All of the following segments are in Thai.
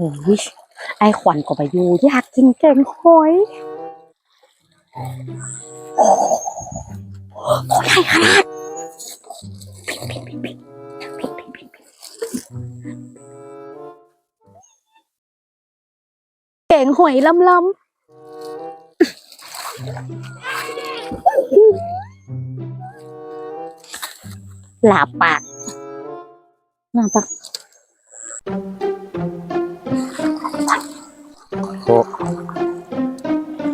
โอ้ยไอ้ขวัญก็ไปอยู่อยากกินแกงหอยโอ้โหใหญ่ขนาดแกงหอยลำลำหลาบปากหลาบปาก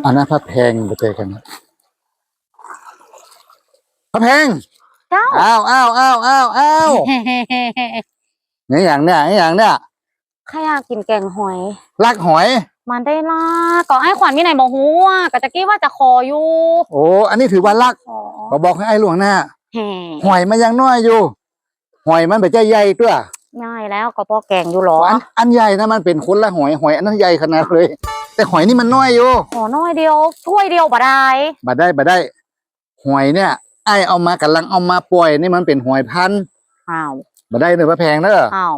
อันนั้นพระแพงไปเจอกันนะพระแพงเจ้าอ้าวอ้าวอ้าวอ้าวอ้าวนี่อย่างเนี้ยนี่อย่างเนี้ยใครอยากกินแกงหอยลักหอย มันได้ละก็ไอ้ขวัญมีไหนบอกฮู้อะก็จะกี้ว่าจะขออยู่ โอ้อันนี้ถือว่าลักขอก็บอกให้ไอ้หลวงหน้าแห่หอยมันยังน้อยอยู่หอยมันเป็นใจใหญ่ตัวง่ายแล้วก็พอแกงอยู่หรออันอันใหญ่นะมันเป็นคนละหอยหอยอันนั้นใหญ่ขนาดเลย แต่หอยนี่มันน้อยอยู่ขอน้อยเดียวถ้วยเดียวบ่ได้บัดได้บัดได้ หอยเนี่ยไอ้เอามากำลังเอามาปล่อยนี่มันเป็นหอยพันธุ์อ้าวบัดได้เนื้อพระแพงเนอะอ้าว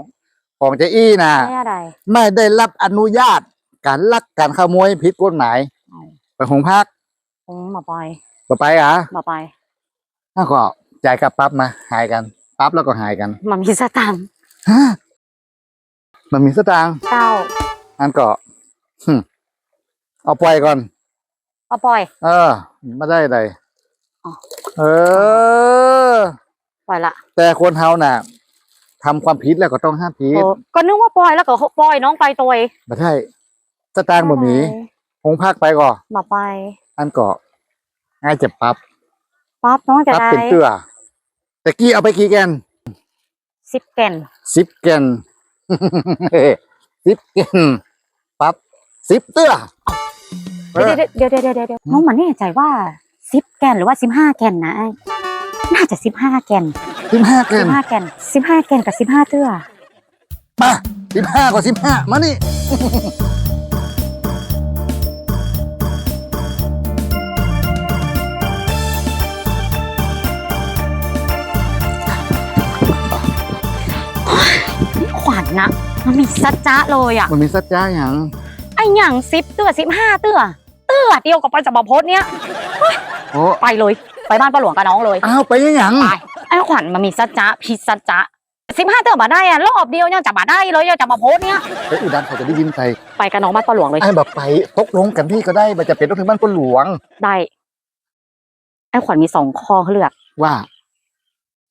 ของเจอี้น่ะไม่อะไรไม่ได้รับอนุญาต การลักการขโมยผิดกฎหมายอ้าวไปของพักคงมาปล่อยต่อไปอะมาไปถ้าก็จ่ายกับปั๊บมาหายกันปั๊บแล้วก็หายกัน มันมีสตังค์ฮะมันมีสตางค์เจ้าอันก็หึ เอาปล่อยก่อนมาปล่อย เออไม่ได้เลยอ๋อ เออ ปล่อยละแต่คนเฮาน่ะทำความผิดแล้วก็ต้องห้ามผิดโอ้ก็นึกว่าปล่อยแล้วก็ปล่อยน้องไปตัวเองไม่ใช่สตางค์บ่มีคงพักไปก่อนมาไปอันก็ง่ายจะปรับปั๊บน้องจะปรับได้เป็นเตื้อแต่กี้เอาไปกี่แกนสิบแกนสิบแกน สิบแกนปรับสิบเตื้อ เอเดี๋ยวอเดี๋ยวเดี๋ยวเดี๋ยวเดี๋ยวน้องมันแน่ใจว่าสิบแกนหรือว่าสิบห้าแกนนะไอ้น่าจะสิบห้าแกนสิบห้าแกสินบห้าแกนสิบห้าแกนกับสิบห้าเตื้อมาสิบห้าก็สิบห้ามานี่ขวัญนะมันมีสัจจะเลยอะมันมีสัจจะอย่างไอ้หยังสิบเตื้อสิบห้าเตื้อเตื้ อเดียวกับไปจับบพจน์เนี้ยโอ้ไปเลย ไปบ้านป้าหลวงกับน้องเลยอ้าวไปยังหยังไปไอ้ขวัญมันมีสัจจะพิษสัจจะสิบห้าเตื้อมาได้อะรอบเดียวยังจับมาได้เลยยังจับมาโพสต์เนี้ยไอ้อุดันเขาจะได้ยินไปไปกับน้องบ้านป้าหลวงเลยไอ้แบบไปตกลงกันที่ก็ได้มันจะเป็นต้องถึงบ้านคนหลวงได้ไอ้ขวัญมีสองข้อให้เลือกว่า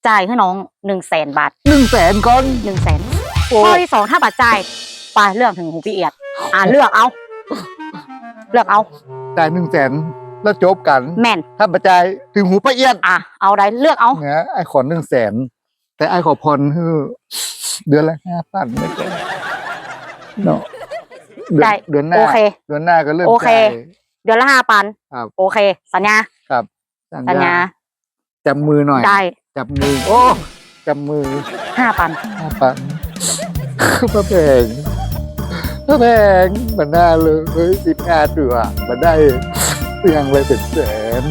จ่ายให้น้องหนึ่งแสนบาทหนึ่งแสนก่อนหนึ่งแสนโอ้ข้อที่สองถ้าบัตรจ่ายไปเลือกถึงหูพี่เอียด อ่าเลือกเอา เลือกเอา จ่ายหนึ่งแสนแล้วจบกันแม่น ถ้าประจายถึงหูปะเอียดอะเอาได้เลือกเอาเนี่ยไอ้ขอหนึ่งแสนแต่ไอ้ขอพรคือเดือนละห้าพันไม่ก่อนเนาะเดือนได้เดือนหน้าโอเคเดือนหน้าก็เริ่มโอเคจ่ายเดือนละห้าพันครับโอเค สัญญาสัญญาจับมือหน่อยได้จับมือ โอ้จับมือห้าพันห้าพันพระแพง ถ้าแพงมันน่าเลยเฮ้ยสิบห้าตัวมันได้เตียงเลยเป็นแสน